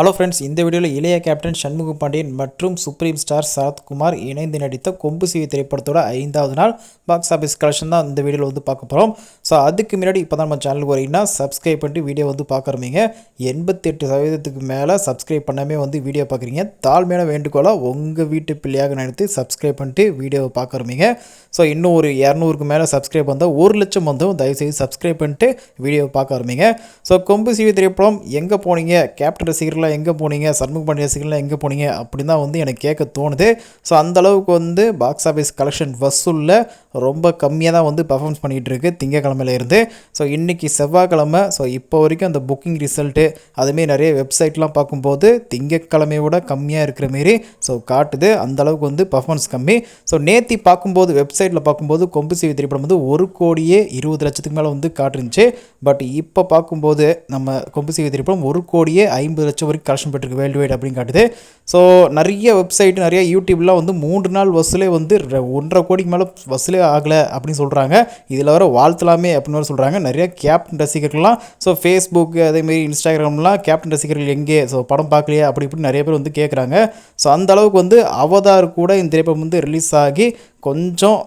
Hello friends இந்த வீடியோவில் இளைய கேப்டன் சண்முக பாண்டியன் மற்றும் சுப்ரீம் ஸ்டார் சரத்குமார் இணைந்து நடித்த கொம்பு சிவி திரைப்படத்தோட ஐந்தாவது நாள் பாக்ஸ் ஆஃபீஸ் கலெக்ஷன் தான் இந்த வீடியோவில் வந்து பார்க்க போகிறோம் ஸோ அதுக்கு முன்னாடி இப்போ தான் நம்ம சேனலுக்கு வரீங்கன்னா சப்ஸ்கிரைப் பண்ணிட்டு வீடியோ வந்து பார்க்குறீங்க எண்பத்தெட்டு சதவீதத்துக்கு மேலே சப்ஸ்கிரைப் பண்ணாமே வந்து வீடியோ பார்க்குறீங்க. தாழ்மையான வேண்டுகோளாக உங்கள் வீட்டு பிள்ளையாக நினைத்து சப்ஸ்கிரைப் பண்ணிட்டு வீடியோவை பார்க்குறீங்க ஸோ இன்னும் ஒரு இரநூறுக்கு மேலே சப்ஸ்கிரைப் வந்தால் ஒரு லட்சம் வந்தும் தயவுசெய்து சப்ஸ்கிரைப் பண்ணிட்டு வீடியோவை பார்க்க ஆரம்பிங்க ஸோ கொம்பு சிவி திரைப்படம் எங்கே போனீங்க? கேப்டன் ரசிகர்கள்லாம் எங்கே போனீங்க? சண்முக பாண்டிய ரசிகர்கள்லாம் எங்கே போனீங்க? அப்படின்னு தான் வந்து எனக்கு கேட்க தோணுது. ஸோ அந்தளவுக்கு வந்து பாக்ஸ் ஆஃபீஸ் கலெக்ஷன் வசூலில் ரொம்ப கம்மியாக தான் வந்து பர்ஃபார்மன்ஸ் பண்ணிகிட்டு திங்கக்கிழமையிலேருந்து. ஸோ இன்றைக்கி செவ்வாய்க்கிழமை ஸோ இப்போ வரைக்கும் அந்த புக்கிங் ரிசல்ட்டு அதுமாரி நிறைய வெப்சைட்லாம் பார்க்கும்போது திங்கக்கிழமையோட கம்மியாக இருக்கிற மாரி ஸோ காட்டுது. அந்தளவுக்கு வந்து பர்ஃபார்மன்ஸ் கம்மி. ஸோ நேத்தி பார்க்கும்போது வெப்சைட்டில் பார்க்கும்போது கொம்பு சிவி திரைப்படம் வந்து ஒரு கோடியே இருபது லட்சத்துக்கு மேலே வந்து காட்டுருந்துச்சு. பட் இப்போ பார்க்கும்போது நம்ம கொம்பு சிவி திரைப்படம் ஒரு கோடியே ஐம்பது லட்சம் வரைக்கும் கலெக்ஷன் பெற்றிருக்கு வேர்ல்டு வைட் அப்படின்னு காட்டுது. ஸோ நிறைய வெப்சைட் நிறைய யூடியூப்லாம் வந்து மூன்று நாள் வசூலே வந்து ரெ- ஒன்றரை கோடிக்கு மேலே வசூலே ஆகலை அப்படின்னு சொல்கிறாங்க இதில் வர வாழ்த்தலாமே அப்படின்னு வேற சொல்கிறாங்க நிறைய கேப்டன் ரசிகர்கள்லாம் ஸோ ஃபேஸ்புக் அதேமாரி இன்ஸ்டாகிராம்லாம் கேப்டன் ரசிகர்கள் எங்கே? ஸோ படம் பார்க்கலையா? அப்படி இப்படி நிறைய பேர் வந்து கேட்குறாங்க ஸோ அந்த அளவுக்கு வந்து அவதார் கூட இந்த திரைப்படம் வந்து ரிலீஸ் ஆகி கொஞ்சம்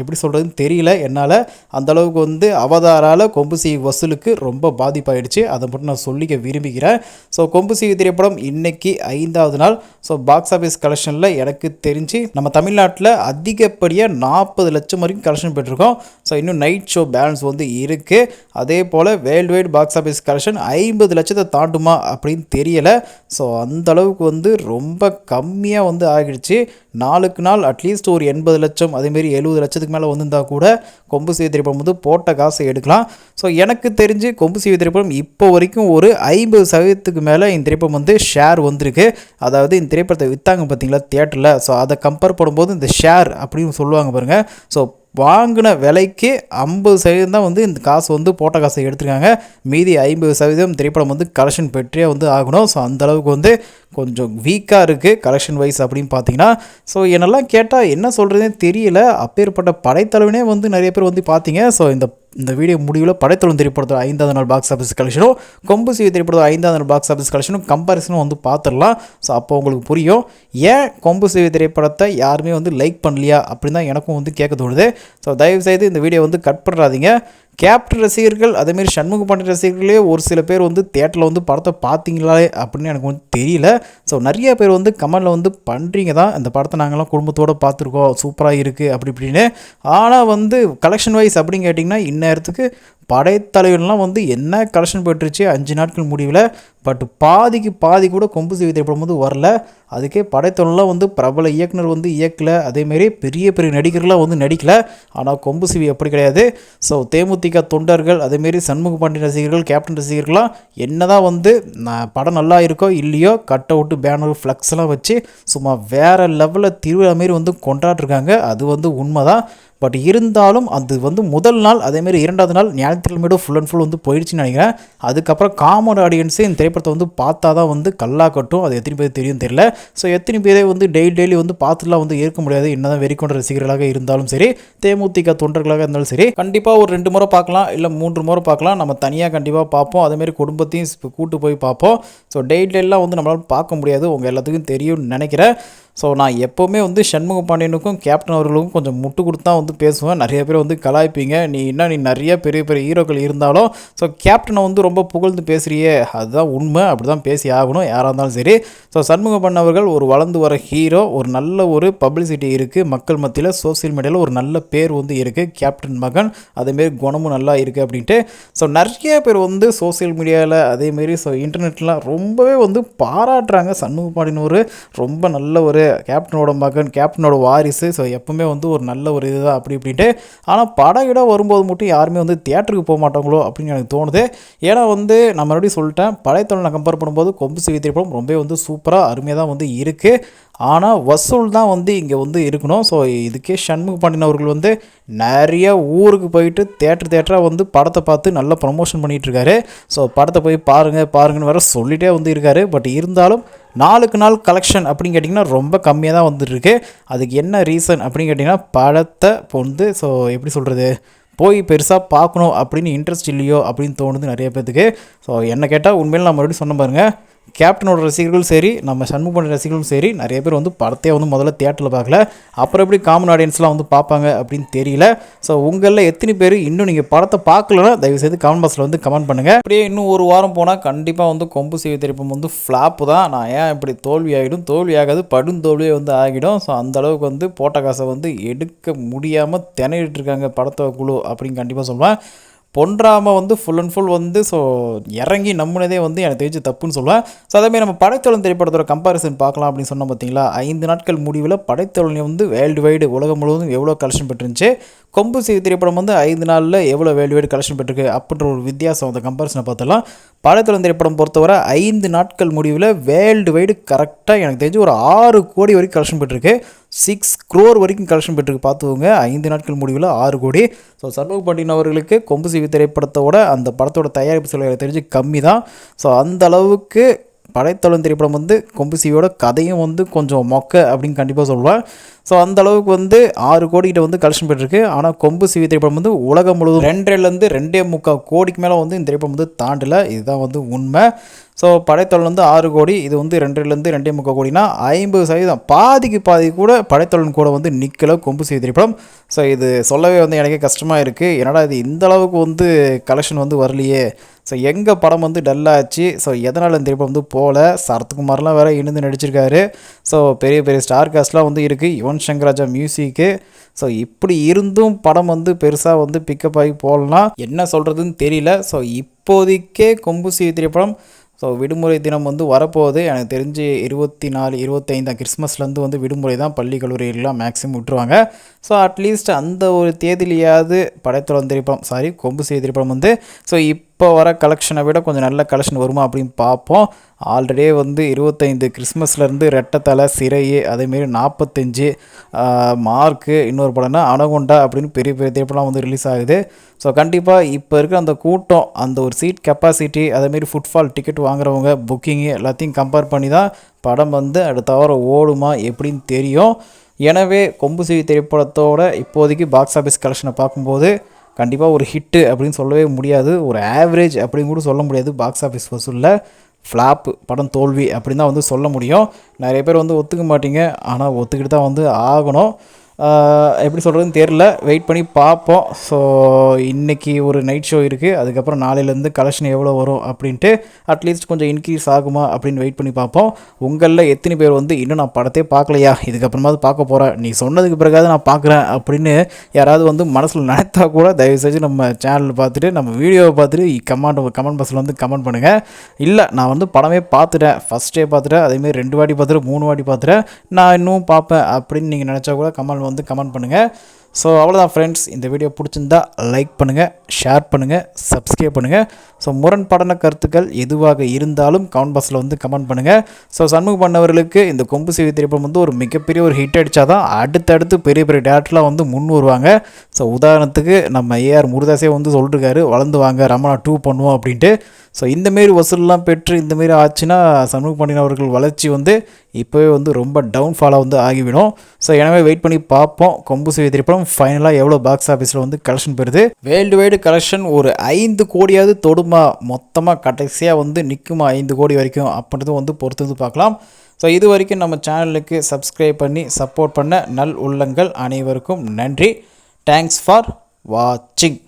எப்படி சொல்கிறதுன்னு தெரியல. என்னால் அந்த அளவுக்கு வந்து அவதாரால் கொம்பு சிவி வசூலுக்கு ரொம்ப பாதிப்பாயிடுச்சு. அதை மட்டும் நான் சொல்லிக்க விரும்புகிறேன். ஸோ கொம்பு சிவி திரைப்படம் இன்றைக்கி ஐந்தாவது நாள். ஸோ பாக்ஸ் ஆஃபீஸ் கலெக்ஷனில் எனக்கு தெரிஞ்சு நம்ம தமிழ்நாட்டில் அதிகப்படியாக நாற்பது லட்சம் வரைக்கும் கலெக்ஷன் பெற்றிருக்கோம். ஸோ இன்னும் நைட் ஷோ பேலன்ஸ் வந்து இருக்குது அதே போல் world wide box office collection ஐம்பது லட்சத்தை தாண்டுமா அப்படின்னு தெரியலை. ஸோ அந்தளவுக்கு வந்து ரொம்ப கம்மியாக வந்து ஆகிடுச்சு. நாளுக்கு நாள் அட்லீஸ்ட் ஒரு எண்பது லட்சம் அதேமாரி எழுபது லட்சத்துக்கு மேலே வந்திருந்தால் கூட கொம்பு சீவி திரைப்படம் வந்து போட்ட காசை எடுக்கலாம். ஸோ எனக்கு தெரிஞ்சு கொம்பு சீவி திரைப்படம் இப்போ வரைக்கும் ஒரு ஐம்பது சதவீதத்துக்கு மேலே இந்த திரைப்படம் வந்து ஷேர் வந்திருக்கு. அதாவது இந்த திரைப்படத்தை விற்றாங்க பார்த்தீங்களா தியேட்டரில் ஸோ அதை கம்பேர் பண்ணும்போது இந்த ஷேர் அப்படின்னு சொல்லுவாங்க பாருங்கள் ஸோ வாங்கின விலைக்கு ஐம்பது சதவீதம் தான் வந்து இந்த காசு வந்து போட்ட காசை எடுத்துருக்காங்க. மீதி ஐம்பது சதவீதம் திரைப்படம் வந்து கலெக்ஷன் பெற்றே வந்து ஆகணும். ஸோ அந்த அளவுக்கு வந்து கொஞ்சம் வீக்காக இருக்குது கலெக்ஷன் வைஸ் அப்படின்னு பார்த்தீங்கன்னா. ஸோ என்னெல்லாம் கேட்டால் என்ன சொல்கிறதுனே தெரியல. அப்பேற்பட்ட படைத்தலைவனே வந்து நிறைய பேர் வந்து பார்த்தீங்க. ஸோ இந்த இந்த வீடியோ முடிவில் படைத்தளம் திரைப்படத்தோட ஐந்தாவது நாள் பாக்ஸ் ஆஃபீஸ் கலெக்ஷனும் கொம்பு சிவி திரைப்படத்தோட ஐந்தாவது நாள் பாக்ஸ் ஆஃபீஸ் கலெக்ஷனும் கம்பாரிசனும் வந்து பார்த்துடலாம் ஸோ அப்போ உங்களுக்கு புரியும். ஏன் கொம்பு சிவி திரைப்படத்தை யாருமே வந்து லைக் பண்ணலையா? அப்படின்னு தான் எனக்கும் வந்து கேட்க தோணுது. ஸோ தயவுசெய்து இந்த வீடியோ வந்து கட் பண்ணுறாதீங்க கேப்டன் ரசிகர்கள் அதேமாரி சண்முக பாண்டிய ரசிகர்களே ஒரு சில பேர் வந்து தேட்டரில் வந்து படத்தை பார்த்தீங்களா அப்படின்னு எனக்கு வந்து தெரியல. ஸோ நிறைய பேர் வந்து கமெண்டில் வந்து பண்ணுறீங்க தான். இந்த படத்தை நாங்கள்லாம் குடும்பத்தோடு பார்த்துருக்கோம் சூப்பராக இருக்குது அப்படி இப்படின்னு. ஆனால் வந்து கலெக்ஷன் வைஸ் அப்படின்னு கேட்டிங்கன்னா இந்நேரத்துக்கு படைத்தலைவன்லாம் வந்து என்ன கலெக்ஷன் போயிட்டுருச்சு? அஞ்சு நாட்கள் முடிவில் பட் பாதிக்கு பாதி கூட கொம்பு சீவி திரைப்படம் வந்து வரல. அதுக்கே படைத்தொழிலாம் வந்து பிரபல இயக்குனர் வந்து இயக்கலை. அதேமாரி பெரிய பெரிய நடிகர்லாம் வந்து நடிக்கலை. ஆனால் கொம்பு சிவி அப்படி கிடையாது. ஸோ தேமுதிக தொண்டர்கள் அதேமாரி சண்முக பாண்டியன் ரசிகர்கள் கேப்டன் ரசிகர்கள்லாம் என்ன தான் வந்து நான் படம் நல்லா இருக்கோ இல்லையோ கட் அவுட்டு பேனர் ஃப்ளக்ஸ்லாம் வச்சு சும்மா வேறு லெவலில் திருவிழா மாரி வந்து கொண்டாடிருக்காங்க. அது வந்து உண்மை தான் பட் இருந்தாலும் அது வந்து முதல் நாள் அதேமாரி இரண்டாவது நாள் ஞாயிற்றுக்கிழமையோட ஃபுல் அண்ட் ஃபுல் வந்து போயிடுச்சுன்னு நினைக்கிறேன். அதுக்கப்புறம் காமன் ஆடியன்ஸே இந்த திரைப்படத்தை வந்து பார்த்தா தான் வந்து கல்லா கட்டும். அது எத்தனை பேர் தெரியும் தெரியல. ஸோ எத்தனை பேரே வந்து டெய்லி டெய்லி வந்து பார்த்துலாம் வந்து இருக்க முடியாது. என்னதான் வெறிக்கொண்ட ரசிகர்களாக இருந்தாலும் சரி தேமுதிக தொண்டர்களாக இருந்தாலும் சரி கண்டிப்பாக ஒரு ரெண்டு முறை பார்க்கலாம் இல்லை மூன்று முறை பார்க்கலாம். நம்ம தனியாக கண்டிப்பாக பார்ப்போம். அதேமாரி குடும்பத்தையும் கூட்டு போய் பார்ப்போம். ஸோ டெய்லி டெய்லாம் வந்து நம்மளால் பார்க்க முடியாது. உங்கள் எல்லாத்துக்கும் தெரியும்னு நினைக்கிறேன். ஸோ நான் எப்போவுமே வந்து சண்முக பாண்டியனுக்கும் கேப்டன் அவர்களுக்கும் கொஞ்சம் முட்டு கொடுத்தா வந்து பேசுவேன். நிறைய பேர் வந்து கலாய்ப்பீங்க. நீ என்ன நீ நிறைய பெரிய பெரிய ஹீரோக்கள் இருந்தாலும் ஸோ கேப்டனை வந்து ரொம்ப புகழ்ந்து பேசுகிறியே அதுதான் உண்மை. அப்படி தான் பேசி ஆகணும் யாராக இருந்தாலும் சரி. ஸோ சண்முக பண்ணவர்கள் ஒரு வளர்ந்து வர ஹீரோ ஒரு நல்ல ஒரு பப்ளிசிட்டி இருக்குது மக்கள் மத்தியில் சோஷியல் மீடியாவில் ஒரு நல்ல பேர் வந்து இருக்குது கேப்டன் மகன் அதேமாரி குணமும் நல்லா இருக்குது அப்படின்ட்டு. ஸோ நிறைய பேர் வந்து சோஷியல் மீடியாவில் அதேமாரி ஸோ இன்டர்நெட்லாம் ரொம்பவே வந்து பாராட்டுறாங்க. சண்முக பாண்டியன் ஒரு ரொம்ப நல்ல ஒரு கேப்டனோட மகன் கேப்டனோட வாரிசு. ஸோ எப்பவுமே வந்து ஒரு நல்ல ஒரு இதுதான் அப்படி இப்படின்ட்டு. ஆனால் படம் இடம் வரும்போது மட்டும் யாருமே வந்து தியேட்டருக்கு போக மாட்டாங்களோ அப்படின்னு எனக்கு தோணுது. ஏன்னா வந்து நான் மறுபடியும் சொல்லிட்டேன் பழையத்தொழில் நான் கம்பேர் பண்ணும்போது கொம்பு சிவி திரைப்படம் ரொம்ப வந்து சூப்பராக அருமையாக தான் வந்து இருக்குது ஆனால் வசூல் தான் வந்து இங்கே வந்து இருக்கணும். ஸோ இதுக்கே சண்முக பாண்டியன் அவர்கள் வந்து நிறைய ஊருக்கு போயிட்டு தேட்டர் தேட்டராக வந்து படத்தை பார்த்து நல்லா ப்ரமோஷன் பண்ணிகிட்ருக்காரு ஸோ படத்தை போய் பாருங்கள் பாருங்கன்னு வேற சொல்லிகிட்டே வந்து இருக்காரு. பட் இருந்தாலும் நாளுக்கு நாள் கலெக்ஷன் அப்படின்னு கேட்டிங்கன்னா ரொம்ப கம்மியாக தான் வந்துட்டுருக்கு. அதுக்கு என்ன ரீசன் அப்படின்னு கேட்டிங்கன்னா படத்தை இப்போ வந்து ஸோ எப்படி சொல்கிறது போய் பெருசாக பார்க்கணும் அப்படின்னு இன்ட்ரெஸ்ட் இல்லையோ அப்படின்னு தோணுது நிறைய பேர்த்துக்கு ஸோ என்ன கேட்டால் உண்மையில் நான் மறுபடியும் சொன்ன பாருங்கள் கேப்டனோட ரசிகர்களும் சரி நம்ம சண்முகன் ரசிகர்களும் சரி நிறைய பேர் வந்து படத்தையே வந்து முதல்ல தியேட்டரில் பார்க்கல. அப்புறம் எப்படி காமன் ஆடியன்ஸ்லாம் வந்து பார்ப்பாங்க அப்படின்னு தெரியல. ஸோ உங்களில் எத்தனை பேர் இன்னும் நீங்கள் படத்தை பார்க்கலன்னா தயவுசெய்து கமெண்ட் பாக்ஸில் வந்து கமெண்ட் பண்ணுங்கள் அப்படியே இன்னும் ஒரு வாரம் போனால் கண்டிப்பாக வந்து கொம்பு செய்ய திருப்பம் வந்து ஃப்ளாப்பு தான். நான் ஏன் இப்படி தோல்வி ஆகிடும்? தோல்வி ஆகாது படும் தோல்வியே வந்து ஆகிடும். ஸோ அந்த அளவுக்கு வந்து போட்ட காசை வந்து எடுக்க முடியாமல் திணறிட்டு இருக்காங்க படத்தை குழு அப்படின்னு கண்டிப்பாக சொல்லுவேன். பொன்றாம வந்து ஃபுல் அண்ட் ஃபுல் வந்து ஸோ இறங்கி நம்பினதே வந்து எனக்கு தெரிஞ்சு தப்புன்னு சொல்லுவேன். ஸோ அதேமாதிரி நம்ம படைத்தொழில் திரைப்படத்தோட கம்பாரிசன் பார்க்கலாம் அப்படின்னு சொன்னோம் பார்த்தீங்களா ஐந்து நாட்கள் முடிவில் படைத்தொழில் வந்து வேர்ல்டு வைடு உலகம் முழுவதும் எவ்வளோ கலெக்ஷன் பெற்றுருந்துச்சு? கொம்பு சீவி திரைப்படம் வந்து ஐந்து நாளில் எவ்வளோ வேர்ல்டு கலெக்ஷன் பெற்றிருக்கு அப்படின்ற ஒரு வித்தியாசம் அந்த கம்பேரிசனை பார்த்தலாம் படைத்தொழில் திரைப்படம் பொறுத்தவரை ஐந்து நாட்கள் முடிவில் வேர்ல்டு வைடு கரெக்டாக எனக்கு தெரிஞ்சு ஒரு ஆறு கோடி வரைக்கும் கலெக்ஷன் பெற்றிருக்கு. சிக்ஸ் க்ரோர் வரைக்கும் கலெக்ஷன் பெற்றிருக்கு பார்த்துக்கோங்க. ஐந்து நாட்கள் முடிவில் ஆறு கோடி. ஸோ சண்முக பாண்டியன் அவர்களுக்கு கொம்பு சிவி திரைப்படத்தோட அந்த படத்தோட தயாரிப்பு செலவு தெரிஞ்சு கம்மி தான். ஸோ அந்த அளவுக்கு படைத்தளம் திரைப்படம் வந்து கொம்பு சிவியோட கதையும் வந்து கொஞ்சம் மொக்க அப்படின்னு கண்டிப்பாக சொல்லுவேன் ஸோ அந்த அளவுக்கு வந்து ஆறு கோடிக்கிட்ட வந்து கலெக்ஷன் பெற்றிருக்கு ஆனால் கொம்பு சிவி திரைப்படம் வந்து உலகம் முழுவதும் ரெண்டரைலேருந்து ரெண்டே முக்கால் கோடிக்கு மேலே வந்து இந்த திரைப்படம் வந்து தாண்டலை. இதுதான் வந்து உண்மை. ஸோ படைத்தொழில் வந்து ஆறு கோடி இது வந்து ரெண்டுலேருந்து ரெண்டே முக்கால் கோடினா ஐம்பது சதவீதம். பாதிக்கு பாதி கூட படைத்தொழில் கூட வந்து நிற்கல கொம்பு செய்தி திரைப்படம். ஸோ இது சொல்லவே வந்து எனக்கே கஷ்டமாக இருக்குது என்னடா இது இந்த அளவுக்கு வந்து கலெக்ஷன் வந்து வரலையே. ஸோ எங்கள் படம் வந்து டல்லாச்சு ஸோ எதனால் இந்த திரைப்படம் வந்து போகல சரத்குமார்லாம் வேறு இணைந்து நடிச்சிருக்காரு. ஸோ பெரிய பெரிய ஸ்டார் காஸ்ட்லாம் வந்து இருக்குது இவன் யுவன் சங்கர் ராஜா மியூசிக்கு. ஸோ இப்படி இருந்தும் படம் வந்து பெருசாக வந்து பிக்கப் ஆகி போகலாம் என்ன சொல்கிறதுன்னு தெரியல. ஸோ இப்போதைக்கே கொம்பு செய்தி திரைப்படம் ஸோ விடுமுறை தினம் வந்து வரப்போகுது. எனக்கு தெரிஞ்சு இருபத்தி நாலு இருபத்தைந்தாம் கிறிஸ்மஸ்லேருந்து வந்து விடுமுறை தான் பள்ளி கல்லூரிகள்லாம் மேக்ஸிமம் விட்டுருவாங்க. ஸோ அட்லீஸ்ட் அந்த ஒரு தேதியிலையாவது படைத்தளம் திரைப்படம் சாரி கொம்பு செய்தி திரைப்படம் வந்து. ஸோ இப்போ இப்போ வர கலெக்ஷனை விட கொஞ்சம் நல்ல கலெக்ஷன் வருமா அப்படின்னு பார்ப்போம். ஆல்ரெடியே வந்து இருபத்தைந்து கிறிஸ்மஸ்லேருந்து ரெட்டத்தலை சிறையே அதேமாரி நாற்பத்தஞ்சு மார்க்கு இன்னொரு படம்னா அனகொண்டா அப்படின்னு பெரிய பெரிய திரைப்படம் வந்து ரிலீஸ் ஆகுது. ஸோ கண்டிப்பாக இப்போ இருக்கிற அந்த கூட்டம் அந்த ஒரு சீட் கெப்பாசிட்டி அதேமாரி ஃபுட்ஃபால் டிக்கெட் வாங்குறவங்க புக்கிங்கு எல்லாத்தையும் கம்பேர் பண்ணி தான் படம் வந்து அடுத்த வாரம் ஓடுமா எப்படின்னு தெரியும். எனவே கொம்பு செய்தி திரைப்படத்தோட இப்போதைக்கு பாக்ஸ் ஆஃபீஸ் கலெக்ஷனை பார்க்கும்போது கண்டிப்பாக ஒரு ஹிட்டு அப்படின்னு சொல்லவே முடியாது. ஒரு ஆவரேஜ் அப்படின்னு கூட சொல்ல முடியாது. பாக்ஸ் ஆஃபீஸ் வசூலில் ஃப்ளாப்பு படம் தோல்வி அப்படின்னு தான் வந்து சொல்ல முடியும். நிறைய பேர் வந்து ஒத்துக்க மாட்டீங்க. ஆனால் ஒத்துக்கிட்டு தான் வந்து ஆகணும். எப்படி சொல்கிறதுன்னு தெரில வெயிட் பண்ணி பார்ப்போம். ஸோ இன்றைக்கி ஒரு நைட் ஷோ இருக்குது அதுக்கப்புறம் நாளையிலேருந்து கலெக்ஷன் எவ்வளோ வரும் அப்படின்ட்டு அட்லீஸ்ட் கொஞ்சம் இன்க்ரீஸ் ஆகுமா அப்படின்னு வெயிட் பண்ணி பார்ப்போம். உங்களில் எத்தனை பேர் வந்து இன்னும் நான் படத்தே பார்க்கலையா? இதுக்கப்புறமாவது பார்க்க போகிறேன் நீ சொன்னதுக்கு பிறகாவது நான் பார்க்குறேன் அப்படின்னு யாராவது வந்து மனசில் நினைத்தா கூட தயவு செஞ்சு நம்ம சேனல் பார்த்துட்டு நம்ம வீடியோவை பார்த்துட்டு கமெண்ட் கமெண்ட் பாக்ஸில் வந்து கமெண்ட் பண்ணுங்கள் இல்லை நான் வந்து படமே பார்த்துட்டேன். ஃபஸ்ட்டே பார்த்துட்டேன். அதேமாரி ரெண்டு வாட்டி பார்த்துட்டு மூணு வாட்டி பார்த்துட்டேன். நான் இன்னும் பார்ப்பேன் அப்படின்னு நீங்கள் நினச்சா கூட கமெண்ட் வந்து கமெண்ட் பண்ணுங்கள் ஸோ அவ்வளோதான் ஃப்ரெண்ட்ஸ் இந்த வீடியோ பிடிச்சிருந்தா லைக் பண்ணுங்கள் ஷேர் பண்ணுங்கள் சப்ஸ்கிரைப் பண்ணுங்கள் ஸோ முரண்பாடான கருத்துக்கள் எதுவாக இருந்தாலும் கமெண்ட் பாக்ஸில் வந்து கமெண்ட் பண்ணுங்கள் ஸோ சண்முக பண்ணவர்களுக்கு இந்த கொம்பு செய்தி திரைப்படம் வந்து ஒரு மிகப்பெரிய ஒரு ஹிட் அடித்தா தான் அடுத்தடுத்து பெரிய பெரிய டேரக்டர்லாம் வந்து முன் வருவாங்க. ஸோ உதாரணத்துக்கு நம்ம ஏஆர் முருதாசே வந்து சொல்லிருக்காரு வளர்ந்து வாங்க ரமணா டூ பண்ணுவோம் அப்படின்ட்டு. ஸோ இந்தமாரி வசூல்லாம் பெற்று இந்தமாரி ஆச்சுன்னா சண்முக பாண்டியன் அவர்கள் வளர்ச்சி வந்து இப்போவே வந்து ரொம்ப டவுன்ஃபாலாக வந்து ஆகிவிடும். ஸோ எனவே வெயிட் பண்ணி பார்ப்போம் கொம்பு செய்தி திரைப்படம் ஃபைனலாக எவ்வளோ பாக்ஸ் ஆஃபீஸில் வந்து கலெக்ஷன் பெறுது வேர்ல்டு வைடு கலெக்ஷன் ஒரு ஐந்து கோடியாவது தொடுமா? மொத்தமாக கடைசியாக வந்து நிற்குமா ஐந்து கோடி வரைக்கும் அப்படின்றதும் வந்து பொறுத்து வந்து பார்க்கலாம். ஸோ இது வரைக்கும் நம்ம சேனலுக்கு சப்ஸ்கிரைப் பண்ணி சப்போர்ட் பண்ண நல் உள்ளங்கள் அனைவருக்கும் நன்றி. தேங்க்ஸ் ஃபார் வாட்சிங்